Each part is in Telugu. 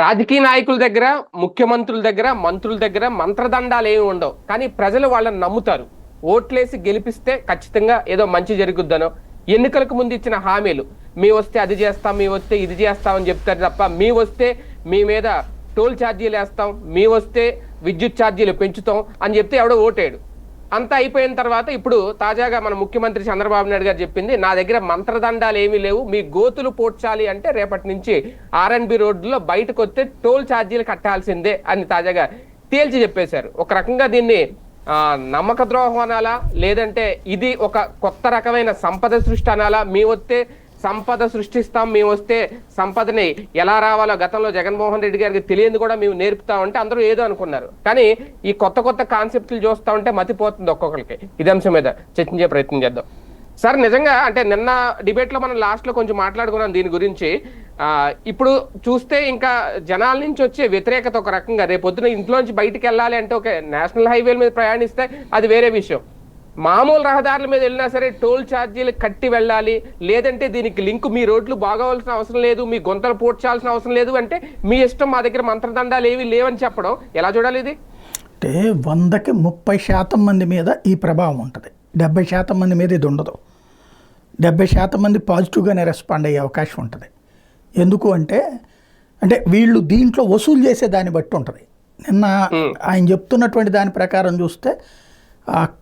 రాజకీయ నాయకుల దగ్గర ముఖ్యమంత్రుల దగ్గర మంత్రుల దగ్గర మంత్రదండాలు ఏమి ఉండవు. కానీ ప్రజలు వాళ్ళని నమ్ముతారు. ఓట్లేసి గెలిపిస్తే ఖచ్చితంగా ఏదో మంచి జరుగుద్దనో. ఎన్నికలకు ముందు ఇచ్చిన హామీలు మీ వస్తే అది చేస్తాం మీ వస్తే ఇది చేస్తాం అని చెప్తారు తప్ప మీ వస్తే మీ మీద టోల్ ఛార్జీలు వేస్తాం మీ వస్తే విద్యుత్ ఛార్జీలు పెంచుతాం అని చెప్తే ఎవడో ఓటేడు అంతా అయిపోయిన తర్వాత ఇప్పుడు తాజాగా మన ముఖ్యమంత్రి చంద్రబాబు నాయుడు గారు చెప్పింది నా దగ్గర మంత్రదండాలు ఏమీ లేవు మీ గోతులు పోడ్చాలి అంటే రేపటి నుంచి ఆర్ఎన్బి రోడ్డులో బయటకు వస్తే టోల్ ఛార్జీలు కట్టాల్సిందే అని తాజాగా తేల్చి చెప్పేశారు. ఒక రకంగా దీన్ని నమ్మక ద్రోహం అనాలా? లేదంటే ఇది ఒక కొత్త రకమైన సంపద సృష్టి అనాలా? మీ వస్తే సంపద సృష్టిస్తాం మేము వస్తే సంపదని ఎలా రావాలో గతంలో జగన్మోహన్ రెడ్డి గారికి తెలియదు కూడా మేము నేర్పుతామంటే అందరూ ఏదో అనుకున్నారు. కానీ ఈ కొత్త కొత్త కాన్సెప్ట్లు చూస్తా ఉంటే మతిపోతుంది ఒక్కొక్కరికి. ఇది అంశం మీద చర్చించే ప్రయత్నం చేద్దాం. సార్ నిజంగా అంటే నిన్న డిబేట్లో మనం లాస్ట్లో కొంచెం మాట్లాడుకున్నాం దీని గురించి. ఇప్పుడు చూస్తే ఇంకా జనాల నుంచి వచ్చే వ్యతిరేకత ఒక రకంగా రేపు పొద్దున ఇంట్లోంచి బయటికి వెళ్ళాలి అంటే ఒక నేషనల్ హైవేల మీద ప్రయాణిస్తే అది వేరే విషయం. మామూలు రహదారుల మీద వెళ్ళినా సరే టోల్ ఛార్జీలు కట్టి వెళ్ళాలి. లేదంటే దీనికి లింక్ మీ రోడ్లు బాగోవాల్సిన అవసరం లేదు మీ గొంతలు పోడ్చాల్సిన అవసరం లేదు అంటే మీ ఇష్టం మా దగ్గర మంత్రదండాలు ఏవి లేవని చెప్పడం ఎలా చూడాలి ఇది? అంటే వందకి ముప్పై శాతం మంది మీద ఈ ప్రభావం ఉంటుంది. డెబ్బై శాతం మంది మీద ఇది ఉండదు. డెబ్బై శాతం మంది పాజిటివ్గానే రెస్పాండ్ అయ్యే అవకాశం ఉంటుంది. ఎందుకు అంటే అంటే వీళ్ళు దీంట్లో వసూలు చేసే దాన్ని బట్టి ఉంటుంది. నిన్న ఆయన చెప్తున్నటువంటి దాని ప్రకారం చూస్తే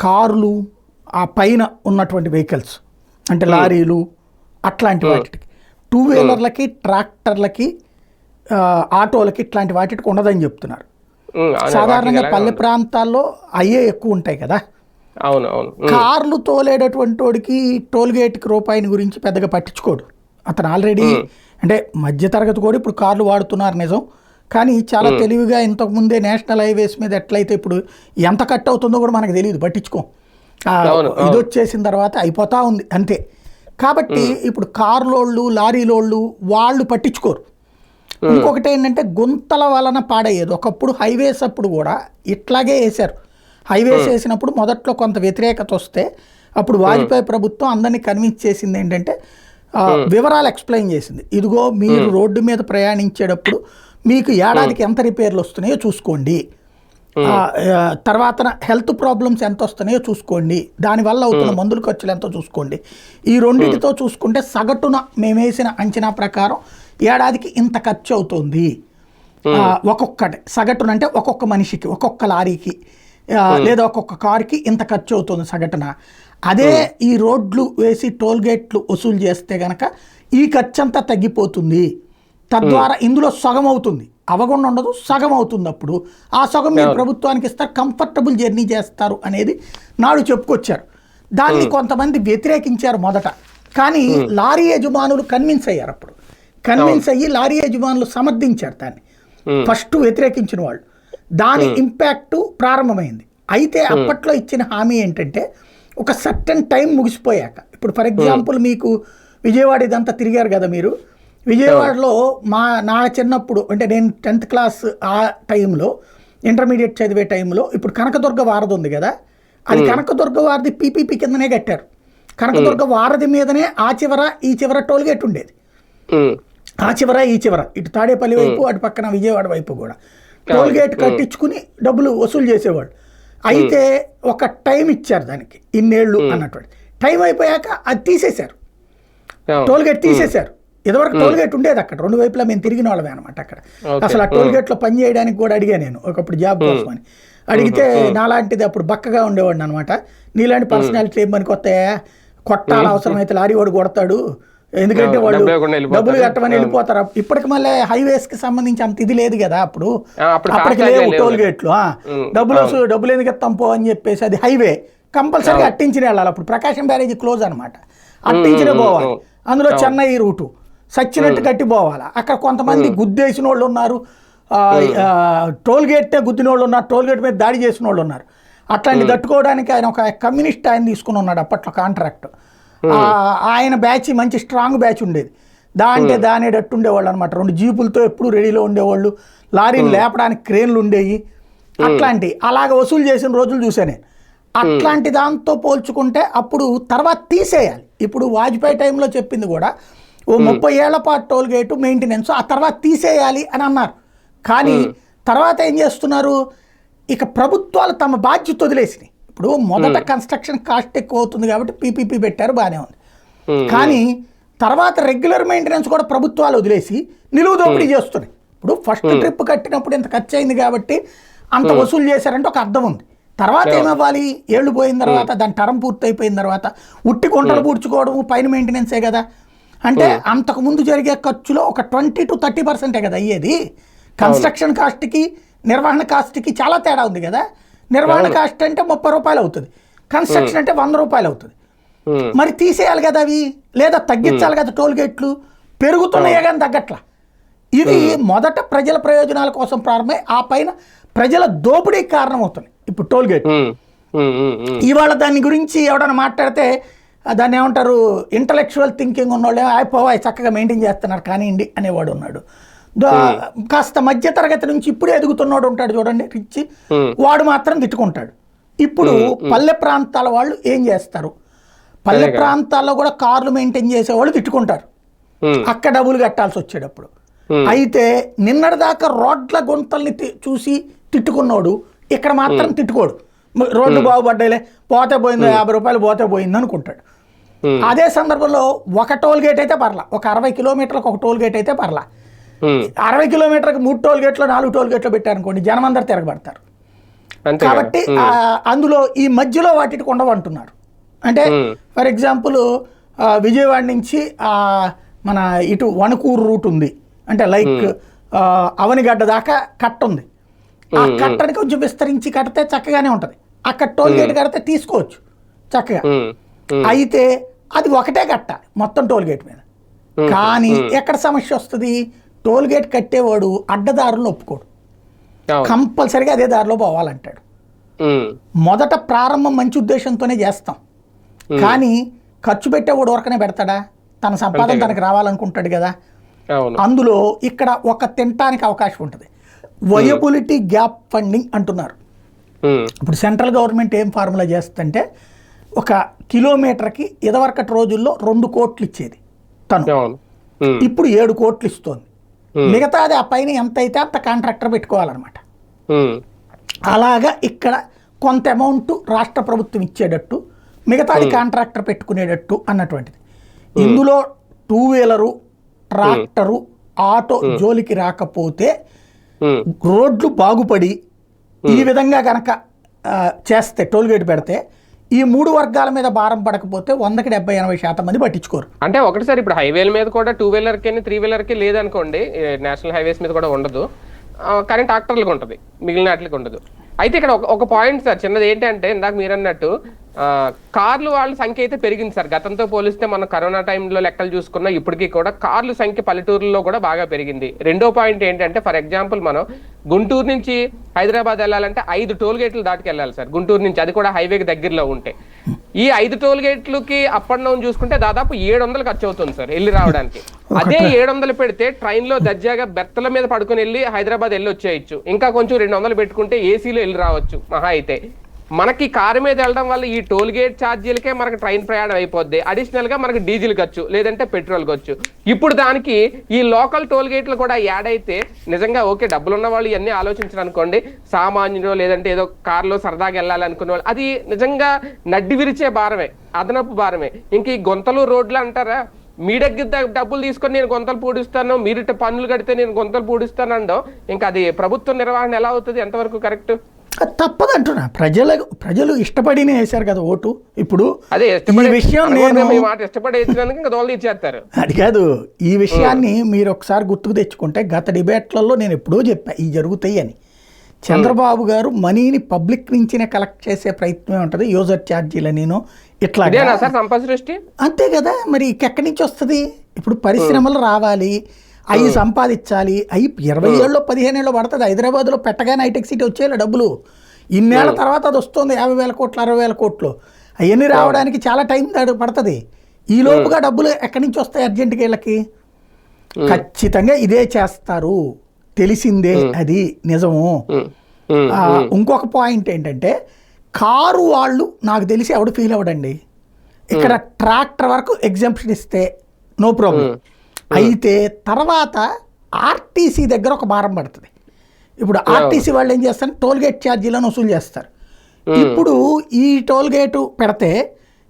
కార్లు ఆ పైన ఉన్నటువంటి వెహికల్స్ అంటే లారీలు అట్లాంటి వాటికి. టూ వీలర్లకి ట్రాక్టర్లకి ఆటోలకి ఇట్లాంటి వాటికి ఉండదని చెప్తున్నారు. అవును, సాధారణంగా పల్లె ప్రాంతాల్లో అయ్యే ఎక్కువ ఉంటాయి కదా. అవును అవును. కార్లు తోలేటటువంటి వాడికి టోల్ గేట్కి రూపాయిని గురించి పెద్దగా పట్టించుకోడు. అతను ఆల్రెడీ అంటే మధ్యతరగతి కూడా ఇప్పుడు కార్లు వాడుతున్నారు నిజం. కానీ చాలా తెలివిగా ఇంతకు ముందే నేషనల్ హైవేస్ మీద ఎట్లయితే ఇప్పుడు ఎంత కట్ అవుతుందో కూడా మనకు తెలియదు పట్టించుకోం. ఇది వచ్చేసిన తర్వాత అయిపోతా ఉంది అంతే. కాబట్టి ఇప్పుడు కార్లోళ్ళు లారీలోళ్ళు వాళ్ళు పట్టించుకోరు. ఇంకొకటి ఏంటంటే గుంతల వలన పాడయ్యేది. ఒకప్పుడు హైవేస్ అప్పుడు కూడా ఇట్లాగే వేశారు. హైవేస్ వేసినప్పుడు మొదట్లో కొంత వ్యతిరేకత వస్తే అప్పుడు వాజ్పేయి ప్రభుత్వం అందరినీ కన్విన్స్ చేసింది ఏంటంటే వివరాలు ఎక్స్ప్లెయిన్ చేసింది. ఇదిగో మీరు రోడ్డు మీద ప్రయాణించేటప్పుడు మీకు ఏడాదికి ఎంత రిపేర్లు వస్తున్నాయో చూసుకోండి. ఆ, తర్వాత హెల్త్ ప్రాబ్లమ్స్ ఎంత వస్తున్నాయో చూసుకోండి. దానివల్ల అవుతున్న మందుల ఖర్చులు ఎంతో చూసుకోండి. ఈ రెండింటితో చూసుకుంటే సగటున మేము వేసిన అంచనా ప్రకారం ఏడాదికి ఇంత ఖర్చు అవుతుంది. ఒక్కొక్కటి సగటున అంటే ఒక్కొక్క మనిషికి ఒక్కొక్క లారీకి లేదా ఒక్కొక్క కారుకి ఇంత ఖర్చు అవుతుంది సగటున. అదే ఈ రోడ్లు వేసి టోల్ గేట్లు వసూలు చేస్తే గనక ఈ ఖర్చు అంతా తగ్గిపోతుంది. తద్వారా ఇందులో సగం అవుతుంది. అవగుండ ఉండదు సగం అవుతుంది అప్పుడు ఆ సగం మీరు ప్రభుత్వానికి ఇస్తారు కంఫర్టబుల్ జర్నీ చేస్తారు అనేది నాడు చెప్పుకొచ్చారు. దాన్ని కొంతమంది వ్యతిరేకించారు మొదట. కానీ లారీ యజమానులు కన్విన్స్ అయ్యారు అప్పుడు. కన్విన్స్ అయ్యి లారీ యజమానులు సమర్థించారు దాన్ని. ఫస్ట్ వ్యతిరేకించిన వాళ్ళు. దాని ఇంపాక్ట్ ప్రారంభమైంది. అయితే అప్పట్లో ఇచ్చిన హామీ ఏంటంటే ఒక సర్టన్ టైం ముగిసిపోయాక. ఇప్పుడు ఫర్ ఎగ్జాంపుల్ మీకు విజయవాడ ఇదంతా తిరిగారు కదా మీరు. విజయవాడలో మా నా చిన్నప్పుడు అంటే నేను టెన్త్ క్లాస్ ఆ టైంలో ఇంటర్మీడియట్ చదివే టైంలో ఇప్పుడు కనకదుర్గ వారధి ఉంది కదా అది కనకదుర్గ వారధి పీపీపీ కిందనే కట్టారు. కనకదుర్గ వారధి మీదనే ఆ చివర ఈ చివర టోల్ గేట్ ఉండేది. ఆ చివర ఈ చివర ఇటు తాడేపల్లి వైపు అటు పక్కన విజయవాడ వైపు కూడా. టోల్ గేట్ కట్టించుకుని డబ్బులు వసూలు చేసేవాళ్ళు. అయితే ఒక టైం ఇచ్చారు దానికి ఇన్నేళ్ళు అన్నటువంటి. టైం అయిపోయాక అది తీసేశారు. టోల్ గేట్ తీసేశారు. ఇదివరకు టోల్ గేట్ ఉండేది అక్కడ. రెండు వైపులా మేము తిరిగిన వాళ్ళమే అనమాట అక్కడ. అసలు ఆ టోల్ గేట్లో పని చేయడానికి కూడా అడిగా నేను ఒకప్పుడు జాబ్ కోసం అని. అడిగితే నాలాంటిది అప్పుడు బక్కగా ఉండేవాడిని అనమాట నీలాంటి పర్సనాలిటీ ఏం పనికి వస్తాయా? కొట్టాలి అవసరమైతే లారీ వాడు కొడతాడు. ఎందుకంటే వాళ్ళు డబ్బులు కట్టమని వెళ్ళిపోతారు. ఇప్పటికి మళ్ళీ హైవేస్కి సంబంధించి అంత ఇది లేదు కదా అప్పుడు. అప్పటికి లేవు టోల్. గేట్లు డబ్బులు డబ్బులు ఎందుకు ఇస్తాం పో అని చెప్పేసి అది హైవే. కంపల్సరీ అట్టించిన వెళ్ళాలి అప్పుడు. ప్రకాశం బ్యారేజీ క్లోజ్ అనమాట అట్టించినే పోవాలి. అందులో చెన్నై రూటు. సచ్చినట్టు కట్టి పోవాలి అక్కడ కొంతమంది గుద్దేసిన వాళ్ళు ఉన్నారు. టోల్ గేట్ గుద్దిన వాళ్ళు ఉన్నారు. టోల్ గేట్ మీద దాడి చేసిన వాళ్ళు ఉన్నారు. అట్లాంటి తట్టుకోవడానికి ఆయన ఒక కమ్యూనిస్ట్ ఆయన తీసుకుని ఉన్నాడు అప్పట్లో కాంట్రాక్ట్. ఆయన బ్యాచ్ మంచి స్ట్రాంగ్ బ్యాచ్ ఉండేది. దాంటే దానేటట్టు ఉండేవాళ్ళు అనమాట రెండు జీపులతో ఎప్పుడు రెడీలో ఉండేవాళ్ళు. లారీని లేపడానికి క్రేన్లు ఉండేవి అట్లాంటి అలాగ వసూలు చేసిన రోజులు చూసా నేను. అట్లాంటి దాంతో పోల్చుకుంటే అప్పుడు తర్వాత తీసేయాలి. ఇప్పుడు వాజ్పేయి టైంలో చెప్పింది కూడా ఓ ముప్పై ఏళ్ళ పాటు టోల్ గేటు మెయింటెనెన్స్ ఆ తర్వాత తీసేయాలి అని అన్నారు. కానీ తర్వాత ఏం చేస్తున్నారు? ఇక ప్రభుత్వాలు తమ బాధ్యత వదిలేసినాయి. ఇప్పుడు మొదట కన్స్ట్రక్షన్ కాస్ట్ ఎక్కువ అవుతుంది కాబట్టి పీపీపీ పెట్టారు బాగానే ఉంది. కానీ తర్వాత రెగ్యులర్ మెయింటెనెన్స్ కూడా ప్రభుత్వాలు వదిలేసి నిలువు దోపిడీ చేస్తున్నాయి. ఇప్పుడు ఫస్ట్ ట్రిప్ కట్టినప్పుడు ఇంత ఖర్చు అయింది కాబట్టి అంత వసూలు చేశారంటే ఒక అర్థం ఉంది. తర్వాత ఏమవ్వాలి? ఏళ్ళు పోయిన తర్వాత దాని టర్మ్ పూర్తి అయిపోయిన తర్వాత ఉట్టి గుంటలు పూడ్చుకోవడం పైన మెయింటెనెన్సే కదా? అంటే అంతకు ముందు జరిగే ఖర్చులో ఒక ట్వంటీ టు థర్టీ పర్సెంటే కదా అయ్యేది. కన్స్ట్రక్షన్ కాస్ట్కి నిర్వహణ కాస్ట్కి చాలా తేడా ఉంది కదా. నిర్వహణ కాస్ట్ అంటే ముప్పై రూపాయలు అవుతుంది. కన్స్ట్రక్షన్ అంటే వంద రూపాయలు అవుతుంది. మరి తీసేయాలి కదా అవి? లేదా తగ్గించాలి కదా టోల్ గేట్లు? పెరుగుతున్నాయే కానీ తగ్గట్లా. ఇది మొదట ప్రజల ప్రయోజనాల కోసం ప్రారంభమై ఆ పైన ప్రజల దోపిడీకి కారణమవుతుంది ఇప్పుడు టోల్ గేట్. ఇవాళ దాని గురించి ఎవడన్నా మాట్లాడితే దాన్ని ఏమంటారు ఇంటలెక్చువల్ థింకింగ్ ఉన్నోళ్ళు అయిపోవా చక్కగా మెయింటైన్ చేస్తున్నారు కానివ్వండి అనేవాడు ఉన్నాడు. కాస్త మధ్య తరగతి నుంచి ఇప్పుడే ఎదుగుతున్నోడు ఉంటాడు చూడండి రిచ్. వాడు మాత్రం తిట్టుకుంటాడు. ఇప్పుడు పల్లె ప్రాంతాల వాళ్ళు ఏం చేస్తారు? పల్లె ప్రాంతాల్లో కూడా కార్లు మెయింటైన్ చేసేవాళ్ళు తిట్టుకుంటారు. ఉమ్, అక్కడ డబ్బులు కట్టాల్సి వచ్చేటప్పుడు. అయితే నిన్నటిదాకా రోడ్ల గుంతల్ని చూసి తిట్టుకున్నోడు ఇక్కడ మాత్రం తిట్టుకోడు. రోడ్డు బాగుపడ్డాయిలే పోతే పోయింది యాభై రూపాయలు పోతే పోయింది అనుకుంటాడు అదే సందర్భంలో ఒక టోల్ గేట్ అయితే పర్లా ఒక అరవై కిలోమీటర్లకు ఒక టోల్ గేట్ అయితే పర్లా. అరవై కిలోమీటర్కి మూడు టోల్ గేట్లు నాలుగు టోల్ గేట్లు పెట్టారనుకోండి జనం అందరు తిరగబడతారు కాబట్టి అందులో ఈ మధ్యలో వాటికి ఉండవంటున్నారు అంటే. ఫర్ ఎగ్జాంపుల్ విజయవాడ నుంచి మన ఇటు వణుకూరు రూట్ ఉంది. అంటే లైక్ అవనిగడ్డ దాకా కట్ట ఉంది ఆ కట్టని కొంచెం విస్తరించి కడితే చక్కగానే ఉంటుంది. అక్కడ టోల్ గేట్ కడితే తీసుకోవచ్చు చక్కగా. అయితే అది ఒకటే కట్టాలి మొత్తం టోల్ గేట్ మీద కానీ ఎక్కడ సమస్య వస్తుంది? టోల్ గేట్ కట్టేవాడు అడ్డదారులు ఒప్పుకోడు. కంపల్సరిగా అదే దారిలో పోవాలంటాడు. మొదట ప్రారంభం మంచి ఉద్దేశంతోనే చేస్తాం. కానీ ఖర్చు పెట్టేవాడు ఊరకనే పెడతాడా? తన సంపాదన తనకు రావాలనుకుంటాడు కదా. అందులో ఇక్కడ ఒక తినటానికి అవకాశం ఉంటుంది. వయబిలిటీ గ్యాప్ ఫండింగ్ అంటున్నారు. ఇప్పుడు సెంట్రల్ గవర్నమెంట్ ఏం ఫార్ములా చేస్తుందంటే ఒక కిలోమీటర్కి ఇదివరకటి రోజుల్లో రెండు కోట్లు ఇచ్చేది తను. ఇప్పుడు ఏడు కోట్లు ఇస్తోంది. మిగతాది ఆ పైన ఎంత అయితే అంత కాంట్రాక్టర్ పెట్టుకోవాలన్నమాట. అలాగా ఇక్కడ కొంత అమౌంట్ రాష్ట్ర ప్రభుత్వం ఇచ్చేటట్టు మిగతాది కాంట్రాక్టర్ పెట్టుకునేటట్టు అన్నటువంటిది. ఇందులో టూ వీలరు ట్రాక్టరు ఆటో జోలికి రాకపోతే రోడ్లు బాగుపడి ఈ విధంగా గనక ఆ, చేస్తే టోల్ గేట్ పెడితే ఈ మూడు వర్గాల మీద భారం పడకపోతే వందకి డెబ్బై ఎనభై శాతం మంది పట్టించుకోరు. అంటే ఒకటిసారి ఇప్పుడు హైవేల మీద కూడా టూ వీలర్కి త్రీ వీలర్కి లేదనుకోండి నేషనల్ హైవేస్ మీద కూడా ఉండదు. కానీ ట్రాక్టర్లకు ఉంటుంది మిగిలిన వాటికి ఉండదు. అయితే ఇక్కడ ఒక పాయింట్ సార్ చిన్నది ఏంటంటే ఇందాక మీరు అన్నట్టు కార్లు వాళ్ళ సంఖ్య అయితే పెరిగింది సార్. గతంతో పోలిస్తే మనం కరోనా టైంలో లెక్కలు చూసుకున్నా ఇప్పటికీ కూడా కార్లు సంఖ్య పల్లెటూరులో కూడా బాగా పెరిగింది. రెండో పాయింట్ ఏంటంటే ఫర్ ఎగ్జాంపుల్ మనం గుంటూరు నుంచి హైదరాబాద్ వెళ్ళాలంటే ఐదు టోల్ గేట్లు దాటికి వెళ్ళాలి సార్. గుంటూరు నుంచి అది కూడా హైవేకి దగ్గరలో ఉంటే. ఈ ఐదు టోల్ గేట్లకి అప్ అండ్ డౌన్ చూసుకుంటే దాదాపు ఏడు వందలు ఖర్చు అవుతుంది సార్ వెళ్ళి రావడానికి. అదే ఏడు వందలు పెడితే ట్రైన్లో దర్జాగా బెర్తల మీద పడుకొని వెళ్ళి హైదరాబాద్ వెళ్ళి వచ్చేయచ్చు ఇంకా కొంచెం రెండు వందలు పెట్టుకుంటే ఏసీలో వెళ్ళి రావచ్చు. మహా అయితే. మనకి కారు మీద వెళ్ళడం వల్ల ఈ టోల్ గేట్ ఛార్జీలకే మనకి ట్రైన్ ప్రయాణం అయిపోద్ది. అడిషనల్గా మనకి డీజిల్ ఖర్చు లేదంటే పెట్రోల్ ఖర్చు. ఇప్పుడు దానికి ఈ లోకల్ టోల్ గేట్లు కూడా యాడ్ అయితే నిజంగా ఓకే డబ్బులు ఉన్న వాళ్ళు ఇవన్నీ ఆలోచించరు అనుకోండి సామాన్యులు లేదంటే ఏదో కారులో సరదాగా వెళ్ళాలనుకునే వాళ్ళు అది నిజంగా నడ్డి విరిచే భారమే అదనపు భారమే. ఇంక ఈ గొంతలు రోడ్లు అంటారా? మీ దగ్గర డబ్బులు తీసుకొని నేను గొంతలు పూడిస్తాను మీరు పన్నులు కడితే నేను గొంతలు పూడిస్తాను ఇంకా అది ప్రభుత్వ నిర్వహణ ఎలా అవుతుంది? ఎంతవరకు కరెక్ట్? అది తప్పదు అంటున్నా. ప్రజల ప్రజలు ఇష్టపడినే వేశారు కదా ఓటు. ఇప్పుడు అదే విషయం నేను అది కాదు. ఈ విషయాన్ని మీరు ఒకసారి గుర్తుకు తెచ్చుకుంటే గత డిబేట్లలో నేను ఎప్పుడో చెప్పా ఇవి జరుగుతాయి అని. చంద్రబాబు గారు మనీని పబ్లిక్ నుంచినే కలెక్ట్ చేసే ప్రయత్నమే ఉంటుంది. యూజర్ ఛార్జీలు నేను ఇట్లా అంతే కదా. మరి ఎక్కడి నుంచి వస్తుంది? ఇప్పుడు పరిశ్రమలు రావాలి. అవి సంపాదించాలి. అవి ఇరవై ఏళ్ళు పదిహేను ఏళ్ళు పడుతుంది. హైదరాబాద్లో పెట్టగానే హైటెక్ సిటీ వచ్చేయాలి డబ్బులు. ఇన్నేళ్ళ తర్వాత అది వస్తుంది యాభై వేల కోట్లు అరవై వేల కోట్లు. అవన్నీ రావడానికి చాలా టైం పడుతుంది. ఈ లోపుగా డబ్బులు ఎక్కడి నుంచి వస్తాయి అర్జెంటుగా వీళ్ళకి? ఖచ్చితంగా ఇదే చేస్తారు. తెలిసిందే అది నిజము. ఇంకొక పాయింట్ ఏంటంటే కారు వాళ్ళు నాకు తెలిసి ఎవడు ఫీల్ అవ్వడండి. ఇక్కడ ట్రాక్టర్ వరకు ఎగ్జాంప్షన్ ఇస్తే నో ప్రాబ్లం అయితే తర్వాత ఆర్టీసీ దగ్గర ఒక భారం పడుతుంది. ఇప్పుడు ఆర్టీసీ వాళ్ళు ఏం చేస్తారు? టోల్ గేట్ ఛార్జీలను వసూలు చేస్తారు. ఇప్పుడు ఈ టోల్ గేటు పెడితే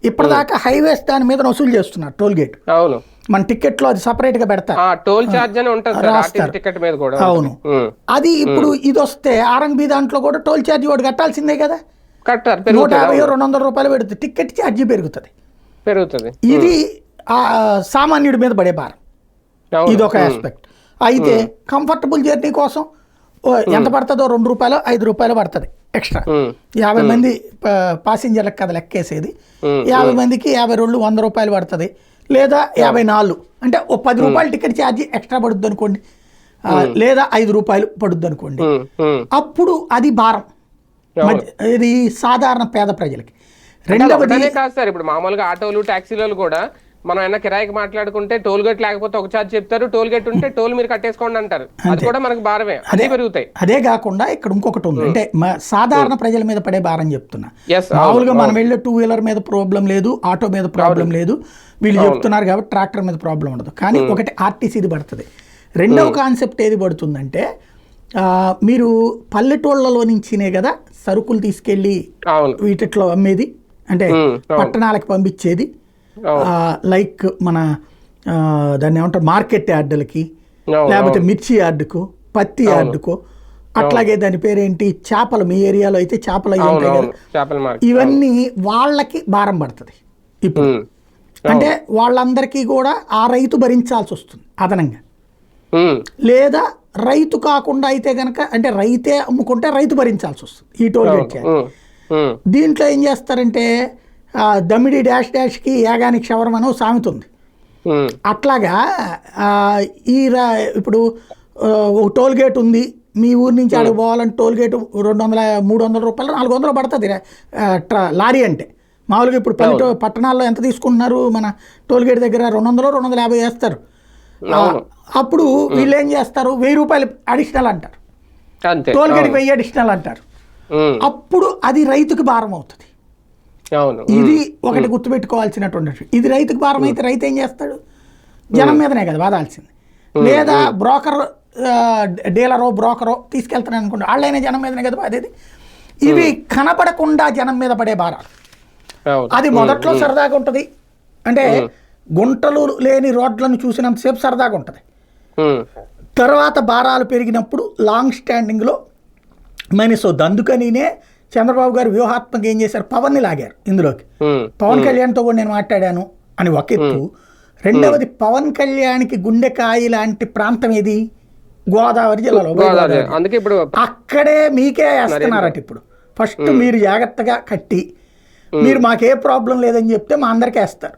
ఇప్పటిదాకా హైవేస్ దాని మీద వసూలు చేస్తున్నారు టోల్ గేట్ అవును. మన టికెట్లో అది సపరేట్గా పెడతారు. ఆ టోల్ ఛార్జ్ అని ఉంటుంది సార్ ఆర్టీసీ రాస్తారు. టికెట్ మీద కూడా అవును. అది ఇప్పుడు ఇది వస్తే ఆర్ఎంబి దాంట్లో కూడా టోల్ ఛార్జీ ఒకటి కట్టాల్సిందే కదా. కట్టారు నూట యాభై. రెండు వందల రూపాయలు పెడుతుంది. టికెట్ ఛార్జీ పెరుగుతుంది. పెరుగుతుంది. ఇది ఆ సామాన్యుడి మీద పడే భారం. ఇది ఒక ఆస్పెక్ట్ అయితే కంఫర్టబుల్ జర్నీ కోసం ఎంత పడుతుందో రెండు రూపాయలు ఐదు రూపాయలు పడుతుంది ఎక్స్ట్రా. యాభై మంది పాసింజర్లకు కదా లెక్కేసేది. యాభై మందికి యాభై రెండు వంద రూపాయలు పడుతుంది. లేదా యాభై నాలుగు. అంటే ఓ పది రూపాయలు టికెట్ ఛార్జీ ఎక్స్ట్రా పడుద్ది అనుకోండి లేదా ఐదు రూపాయలు పడుద్ది అనుకోండి. అప్పుడు అది భారం. ఇది సాధారణ పేద ప్రజలకి. రెండవది కాదు సార్. ఇప్పుడు మామూలుగా ఆటోలు ట్యాక్సీలు కూడా మనం ఏమైనా కిరాయికి మాట్లాడుకుంటే టోల్ గేట్ లేకపోతే ఒక ఛార్జ్ చెప్తారు టోల్ గేట్ ఉంటే టోల్ మీరు కట్టేసుకోండి అంటారు. అది కూడా మనకు భారమే. అదే పెరుగుతాయి. అదే కాకుండా ఇక్కడ ఇంకొకటి ఉంది. అంటే సాధారణ ప్రజల మీద పడే భారం చెప్తున్నా. మామూలుగా మనం వెళ్ళే టూ వీలర్ మీద ప్రాబ్లం లేదు ఆటో మీద ప్రాబ్లం లేదు. వీళ్ళు చెప్తున్నారు కాబట్టి ట్రాక్టర్ మీద ప్రాబ్లం ఉండదు. కానీ ఒకటి ఆర్టీసీది పడుతుంది. రెండవ కాన్సెప్ట్ ఏది పడుతుందంటే మీరు పల్లెటూళ్ళలో నుంచినే కదా సరుకులు తీసుకెళ్ళి వీటిట్లో అమ్మేది? అంటే. పట్టణాలకు పంపించేది. లైక్ మన దాన్ని ఏమంటారు మార్కెట్ యార్డులకి అవును, లేకపోతే మిర్చి యార్డుకు పత్తి యార్డుకు అట్లాగే దాని పేరేంటి చేపలు మీ ఏరియాలో అయితే చేపలు అవును ఉంటాయి కదా. ఇవన్నీ వాళ్ళకి భారం పడుతుంది ఇప్పుడు. ఉమ్. అంటే వాళ్ళందరికీ కూడా ఆ రైతు భరించాల్సి వస్తుంది అదనంగా. ఉమ్. లేదా రైతు కాకుండా అయితే కనుక అంటే రైతే అమ్ముకుంటే రైతు భరించాల్సి వస్తుంది ఈ టోల్ గేట్. ఉమ్. దీంట్లో ఏం చేస్తారంటే దమిడి డాష్ డాష్కి యాగానికి ఓ సామెత ఉంది. అట్లాగా ఈ ఇప్పుడు టోల్ గేట్ ఉంది మీ ఊరి నుంచి అక్కడికి పోవాలంటే టోల్ గేట్ రెండు వందల మూడు వందల రూపాయలు నాలుగు వందలు పడుతుంది లారీ అంటే. మామూలుగా ఇప్పుడు పల్లెటూ పట్టణాల్లో ఎంత తీసుకుంటున్నారు? మన టోల్ గేట్ దగ్గర రెండు వందలు రెండు వందల యాభై వేస్తారు. అప్పుడు వీళ్ళు ఏం చేస్తారు? వెయ్యి రూపాయలు అడిషనల్ అంటారు. టోల్ గేట్కి వెయ్యి అడిషనల్ అంటారు. అప్పుడు అది రైతుకి భారం అవుతుంది. ఇది ఒకటి గుర్తుపెట్టుకోవాల్సినటువంటి. ఇది రైతుకు భారం అయితే రైతు ఏం చేస్తాడు? జనం మీదనే కదా వాదాల్సింది. లేదా బ్రోకర్ డీలరో బ్రోకరో తీసుకెళ్తాను అనుకోండి వాళ్ళైనా జనం మీదనే కదా బాధేది ఇవి కనపడకుండా జనం మీద పడే భారాలు. అది మొదట్లో సరదాగా ఉంటుంది. అంటే గుంటలు లేని రోడ్లను చూసినంతసేపు సరదాగా ఉంటుంది. తర్వాత భారాలు పెరిగినప్పుడు లాంగ్ స్టాండింగ్లో మైనస్ అవుద్ది అందుకనినే చంద్రబాబు గారు వ్యూహాత్మకంగా ఏం చేశారు? పవన్ని లాగారు ఇందులోకి. పవన్ కళ్యాణ్తో కూడా నేను మాట్లాడాను అని ఒక ఎత్తు. రెండవది పవన్ కళ్యాణ్కి గుండెకాయ లాంటి ప్రాంతం ఏది? గోదావరి జిల్లాలో. అందుకే ఇప్పుడు అక్కడే మీకే వేస్తున్నారట ఇప్పుడు. ఫస్ట్ మీరు జాగ్రత్తగా కట్టి మీరు మాకే ప్రాబ్లం లేదని చెప్తే మా అందరికీ వేస్తారు.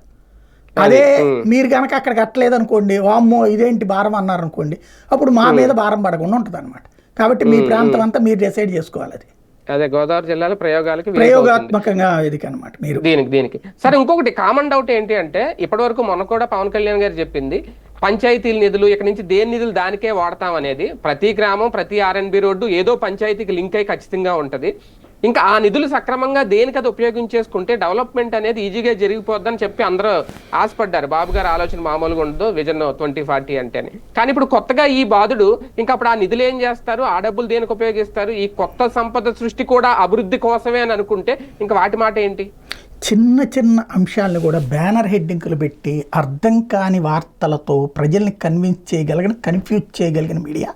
అదే మీరు కనుక అక్కడ కట్టలేదు అనుకోండి వామ్మో ఇదేంటి భారం అన్నారు అనుకోండి అప్పుడు మా మీద భారం పడకుండా ఉంటుంది అనమాట కాబట్టి మీ ప్రాంతం అంతా మీరు డిసైడ్ చేసుకోవాలి అది. అదే గోదావరి జిల్లాలో ప్రయోగాలకి. ప్రయోగాత్మకంగా ఇది అనమాట మీరు దీనికి దీనికి సరే ఇంకొకటి కామన్ డౌట్ ఏంటి అంటే ఇప్పటివరకు మొన్న కూడా పవన్ కళ్యాణ్ గారు చెప్పింది పంచాయతీల నిధులు ఇక్కడ నుంచి దేని నిధులు దానికే వాడతాం అనేది ప్రతి గ్రామం ప్రతి ఆర్ఎన్బి రోడ్డు ఏదో పంచాయతీకి లింక్ అయి ఖచ్చితంగా ఉంటది ఇంకా ఆ నిధులు సక్రమంగా దేనికి అది ఉపయోగించేసుకుంటే డెవలప్మెంట్ అనేది ఈజీగా జరిగిపోద్దని చెప్పి అందరూ ఆశపడ్డారు. బాబు గారు ఆలోచన మామూలుగా ఉండదు విజన్ ట్వంటీ ఫార్టీ అంటే అని కానీ ఇప్పుడు కొత్తగా ఈ బాధుడు ఇంకా అప్పుడు ఆ నిధులు ఏం చేస్తారు? ఆ డబ్బులు దేనికి ఉపయోగిస్తారు? ఈ కొత్త సంపద సృష్టి కూడా అభివృద్ధి కోసమే అని అనుకుంటే ఇంకా వాటి మాట ఏంటి? చిన్న చిన్న అంశాలను కూడా బ్యానర్ హెడ్డింగ్లు పెట్టి అర్థం కాని వార్తలతో ప్రజల్ని కన్విన్స్ చేయగలిగిన కన్ఫ్యూజ్ చేయగలిగిన మీడియా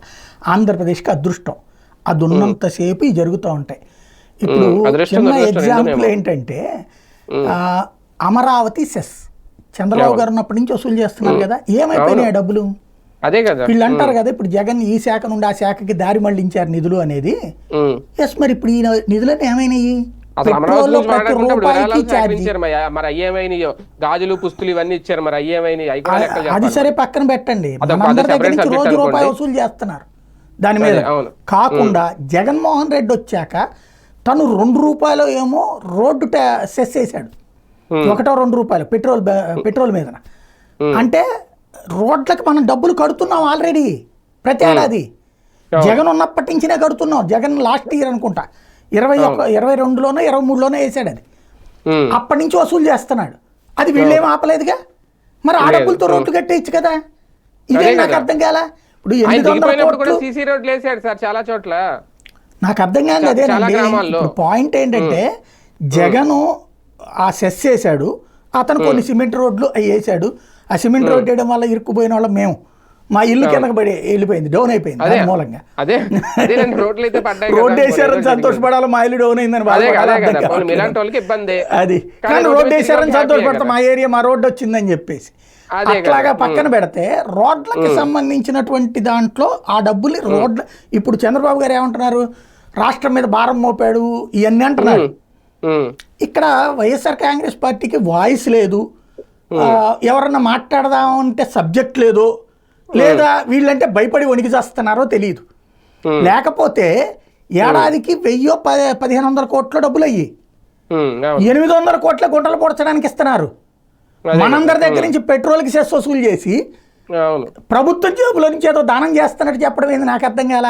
ఆంధ్రప్రదేశ్కి అదృష్టం. అది ఉన్నంతసేపు జరుగుతూ ఉంటాయి. ఇప్పుడు చిన్న ఎగ్జాంపుల్ ఏంటంటే అమరావతి సెస్. చంద్రబాబు గారు ఉన్నప్పటి నుంచి వసూలు చేస్తున్నారు కదా ఏమైపోయినాయి డబ్బులు? అదే కదా. వీళ్ళు అంటారు కదా ఇప్పుడు జగన్ ఈ శాఖ నుండి ఆ శాఖకి దారి మళ్ళించారు నిధులు అనేది. ఎస్ మరి ఇప్పుడు ఈ నిధులన్నీ ఏమైనాయి? గాజులు పుస్తులు ఇవన్నీ ఇచ్చారు మరి. అయ్యేమైనాయి? అది. సరే పక్కన పెట్టండి. దగ్గర నుంచి రోజు రూపాయి. వసూలు చేస్తున్నారు దాని మీద. కాకుండా జగన్మోహన్ రెడ్డి వచ్చాక తను రెండు రూపాయలు ఏమో రోడ్డు ట్యా- సెస్ వేసాడు ఒకటో రెండు రూపాయలు పెట్రోల్ పెట్రోల్ మీద అంటే రోడ్లకు మనం డబ్బులు కడుతున్నాం ఆల్రెడీ ప్రతి ఏడాది. జగన్ ఉన్నప్పటి నుంచినే కడుతున్నాం. జగన్ లాస్ట్ ఇయర్ అనుకుంటా. ఇరవై ఒక ఇరవై రెండులోనో ఇరవై మూడులోనో వేసాడు అది. అప్పటి నుంచి వసూలు చేస్తున్నాడు. అది వీళ్ళేం ఆపలేదుగా? మరి ఆ డబ్బులతో రోడ్లు కట్టేయచ్చు కదా? ఇదే నాకు. అర్థం కాల? ఇప్పుడు ఎనిమిది వందల కోట్లు చాలా చోట్ల. నాకు అర్థం కాదు అదేనండి. ఇప్పుడు పాయింట్ ఏంటంటే జగను ఆ సెస్ చేశాడు అతను కొన్ని సిమెంట్ రోడ్లు అవి వేసాడు ఆ సిమెంట్ రోడ్ వేయడం వల్ల ఇరుక్కుపోయిన వాళ్ళం మేము. మా ఇల్లు కిందకి పడి వెళ్ళిపోయింది డౌన్ అయిపోయింది అదే. దాని మూలంగా. అదే. అదే రెండు వేసారని సంతోషపడాలి మా ఇల్లు డౌన్ అయిందని అదే బాధపడాలి, అదే అది. కానీ రోడ్డు రోడ్ వేసారని సంతోషపడతాం మా ఏరియా మా రోడ్డు వచ్చిందని చెప్పేసి. అదే. అట్లాగా పక్కన పెడితే రోడ్లకి సంబంధించినటువంటి దాంట్లో ఆ డబ్బులు రోడ్ల ఇప్పుడు చంద్రబాబు గారు ఏమంటున్నారు? రాష్ట్రం మీద భారం మోపాడు ఇవన్నీ అంటున్నారు. ఇక్కడ వైఎస్ఆర్ కాంగ్రెస్ పార్టీకి వాయిస్ లేదు. ఎవరన్నా మాట్లాడదామంటే సబ్జెక్ట్ లేదు లేదా వీళ్ళంటే భయపడి వణికి చేస్తున్నారో తెలియదు లేకపోతే ఏడాదికి వెయ్యో పది పదిహేను వందల కోట్ల డబ్బులు అయ్యి. ఎనిమిది వందల కోట్ల గుంటలు పొడచడానికి ఇస్తున్నారు. మనందరి దగ్గర నుంచి పెట్రోల్కి సెస్ వసూలు చేసి ప్రభుత్వం జేబులో నుంచి ఏదో దానం చేస్తున్నట్టు చెప్పడం ఏంది? నాకు అర్థం కాల?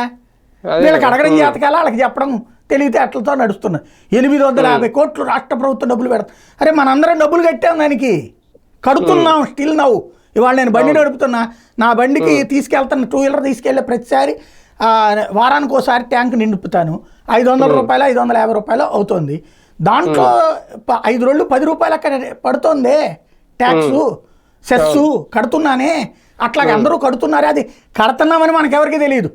వీళ్ళకి అడగడం చేతకాల వాళ్ళకి చెప్పడం తెలివితేటలతో నడుస్తున్నారు ఎనిమిది వందల యాభై కోట్లు రాష్ట్ర ప్రభుత్వం డబ్బులు పెడతాం అరే మనందరం డబ్బులు కట్టాం దానికి. కడుతున్నాం స్టిల్ నవ్వు. ఇవాళ నేను బండి నడుపుతున్నా. నా బండికి తీసుకెళ్తాను టూ వీలర్ తీసుకెళ్ళే ప్రతిసారి వారానికి ఒకసారి ట్యాంక్ నిండుపుతాను ఐదు వందల రూపాయలు ఐదు వందల యాభై రూపాయలు అవుతుంది. దాంట్లో ఐదు రోజులు పది రూపాయలు అక్కడ పడుతోంది. ట్యాక్స్ సెస్ కడుతున్నానే. అట్లాగే అందరూ కడుతున్నారే. అది కడుతున్నామని మనకు ఎవరికి తెలియదు.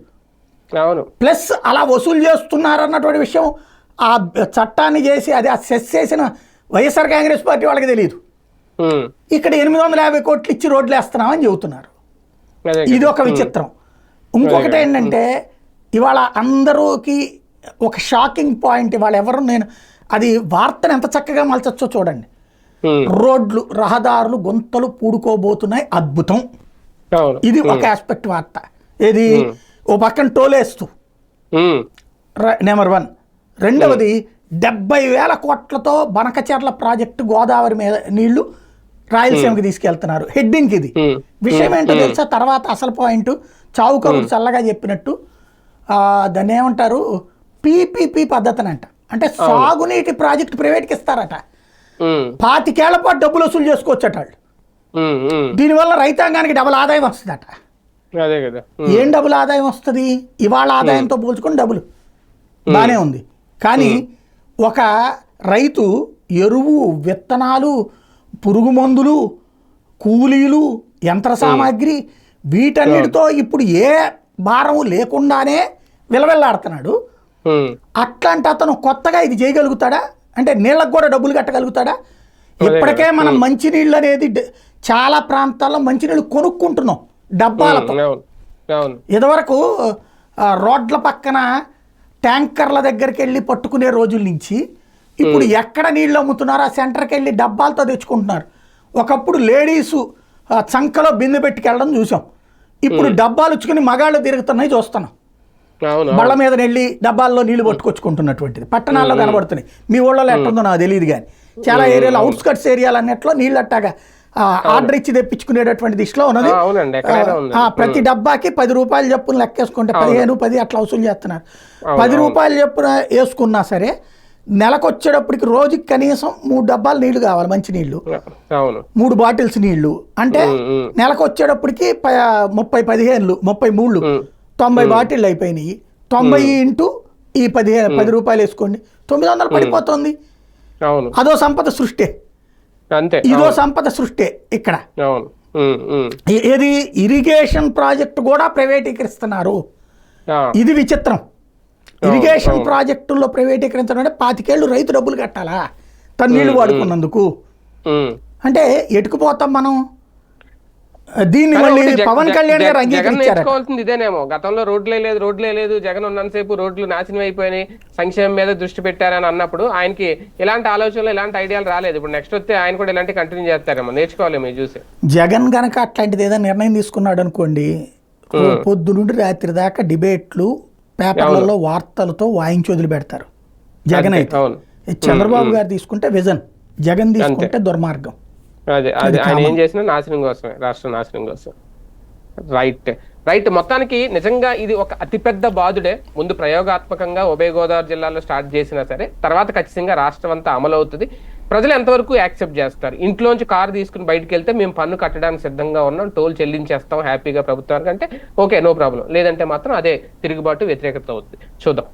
ప్లస్ అలా వసూలు చేస్తున్నారన్నటువంటి విషయం ఆ చట్టాన్ని చేసి అది ఆ సెస్ చేసిన వైఎస్ఆర్ కాంగ్రెస్ పార్టీ వాళ్ళకి తెలియదు. ఇక్కడ ఎనిమిది వందల యాభై కోట్లు ఇచ్చి రోడ్లు వేస్తున్నామని చెబుతున్నారు. ఇది ఒక విచిత్రం. ఇంకొకటి ఏంటంటే ఇవాళ అందరూకి ఒక షాకింగ్ పాయింట్. ఇవాళ ఎవరు నేను అది వార్తను ఎంత చక్కగా మలచచ్చో చూడండి. రోడ్లు రహదారులు గుంతలు పూడుకోబోతున్నాయి. అద్భుతం. ఇది ఒక ఆస్పెక్ట్ వార్త. ఏది? ఓ పక్కన టోలేస్తూ. Number one. రెండవది డెబ్బై వేల కోట్లతో బనకచెర్ల ప్రాజెక్టు గోదావరి మీద నీళ్ళు రాయలసీమకి తీసుకెళ్తున్నారు. హెడ్డింగ్ ఇది. విషయం ఏంటో తెలుసా? తర్వాత అసలు పాయింట్. చావు కబురు చల్లగా చెప్పినట్టు. దాన్ని ఏమంటారు? పీపీపీ పద్ధతిని అంట అంటే సాగునీటి ప్రాజెక్టు ప్రైవేట్కి ఇస్తారట. పాతికేళ్ళ పాటు డబ్బులు వసూలు చేసుకోవచ్చట వాళ్ళు. దీనివల్ల రైతాంగానికి డబుల్ ఆదాయం వస్తుందట. అదే కదా. ఉమ్, ఏం డబుల్ ఆదాయం వస్తుంది? ఇవాళ ఆదాయంతో పోల్చుకుని డబుల్. బాగానే ఉంది. కానీ ఒక రైతు ఎరువు విత్తనాలు పురుగు మందులు కూలీలు యంత్ర సామాగ్రి వీటన్నిటితో ఇప్పుడు ఏ భారం లేకుండానే విలవిల్లాడుతున్నాడు. అట్లాంటి అతను కొత్తగా ఇది చేయగలుగుతాడా? అంటే నీళ్ళకు కూడా డబ్బులు కట్టగలుగుతాడా? ఇప్పటికే మనం మంచినీళ్ళు అనేది చాలా ప్రాంతాల్లో మంచినీళ్ళు కొనుక్కుంటున్నాం డబ్బాలతో. ఇదివరకు రోడ్ల పక్కన ట్యాంకర్ల దగ్గరికి వెళ్ళి పట్టుకునే రోజుల నుంచి ఇప్పుడు ఎక్కడ నీళ్ళు అమ్ముతున్నారో ఆ సెంటర్కి వెళ్ళి డబ్బాలతో తెచ్చుకుంటున్నారు. ఒకప్పుడు లేడీసు చంకలో బిందె పెట్టుకెళ్ళడం చూసాం. ఇప్పుడు డబ్బాలు ఉచ్చుకుని మగాళ్ళు తిరుగుతున్నాయి చూస్తున్నాం. బళ్ళ మీద వెళ్ళి డబ్బాల్లో నీళ్ళు పట్టుకొచ్చుకుంటున్నటువంటిది. పట్టణాల్లో కనబడుతున్నాయి. మీ ఊళ్ళో ఎట్టుందో నాకు తెలియదు కానీ చాలా ఏరియాలో అవుట్స్కట్స్ ఏరియాలు అన్నిట్లో నీళ్ళు అట్టాగా ఆర్డర్ ఇచ్చి తెప్పించుకునేటటువంటి దిశలో ఉన్నది. ప్రతి డబ్బాకి పది రూపాయలు చెప్పున లెక్కేసుకుంటే పదిహేను పది అట్లా వసూలు చేస్తున్నారు. పది రూపాయలు చెప్పున వేసుకున్నా సరే నెలకు వచ్చేటప్పటికి రోజుకి కనీసం మూడు డబ్బాలు నీళ్ళు కావాలి మంచి నీళ్ళు. మూడు బాటిల్స్ నీళ్ళు. అంటే నెలకు వచ్చేటప్పటికి ప- ముప్పై పదిహేనులు ముప్పై మూడు తొంభై బాటిళ్ళు అయిపోయినాయి. తొంభై ఇంటూ ఈ పదిహేను పది రూపాయలు వేసుకోండి. తొమ్మిది వందలు పడిపోతుంది. అదో సంపద సృష్టి. అంతే. ఇదో సంపద సృష్టి ఇక్కడ. ఏది? ఇరిగేషన్ ప్రాజెక్ట్ కూడా ప్రైవేటీకరిస్తున్నారు. ఇది విచిత్రం. ఇరిగేషన్ ప్రాజెక్టుల్లో ప్రైవేటీకరించడం అంటే పాతికేళ్ళు రైతు డబ్బులు కట్టాలా? తన నీళ్ళు వాడుకున్నందుకు. అంటే ఎటుకుపోతాం మనం? దీన్ని మళ్ళీ పవన్ కళ్యాణ్ గారు నేర్చుకోవాల్సింది ఇదేనేమో. గతంలో రోడ్లే లేదు రోడ్లే లేదు జగన్ ఉన్నంతసేపు రోడ్లు నాశనం అయిపోయినాయి సంక్షేమం మీద దృష్టి పెట్టారని అన్నప్పుడు ఆయనకి ఇలాంటి ఆలోచనలు ఇలాంటి ఐడియాలు రాలేదు. ఇప్పుడు నెక్స్ట్ వస్తే ఆయన కూడా ఇలాంటి కంటిన్యూ చేస్తారేమో. నేర్చుకోవాలేమో చూసి. జగన్ గనక అట్లాంటిది ఏదైనా నిర్ణయం తీసుకున్నాడు అనుకోండి పొద్దు నుండి రాత్రి దాకా డిబేట్లు పేపర్లలో వార్తలతో వాయించి వదిలిపెడతారు జగన్ అయితే. చంద్రబాబు గారు తీసుకుంటే విజన్ జగన్ తీసుకుంటే దుర్మార్గం. అదే అది. ఆయన ఏం చేసినా నాశనం కోసమే రాష్ట్ర నాశనం కోసం. రైట్. రైట్ మొత్తానికి నిజంగా ఇది ఒక అతిపెద్ద బాధుడే ముందు ప్రయోగాత్మకంగా ఉభయ గోదావరి జిల్లాలో స్టార్ట్ చేసినా సరే తర్వాత ఖచ్చితంగా రాష్ట్రం అంతా అమలు అవుతుంది ప్రజలు ఎంతవరకు యాక్సెప్ట్ చేస్తారు? ఇంట్లోంచి కారు తీసుకుని బయటకు వెళ్తే మేము పన్ను కట్టడానికి సిద్ధంగా ఉన్నాం టోల్ చెల్లించేస్తాం హ్యాపీగా ప్రభుత్వానికి అంటే ఓకే నో ప్రాబ్లం. లేదంటే మాత్రం అదే తిరుగుబాటు వ్యతిరేకత అవుతుంది చూద్దాం.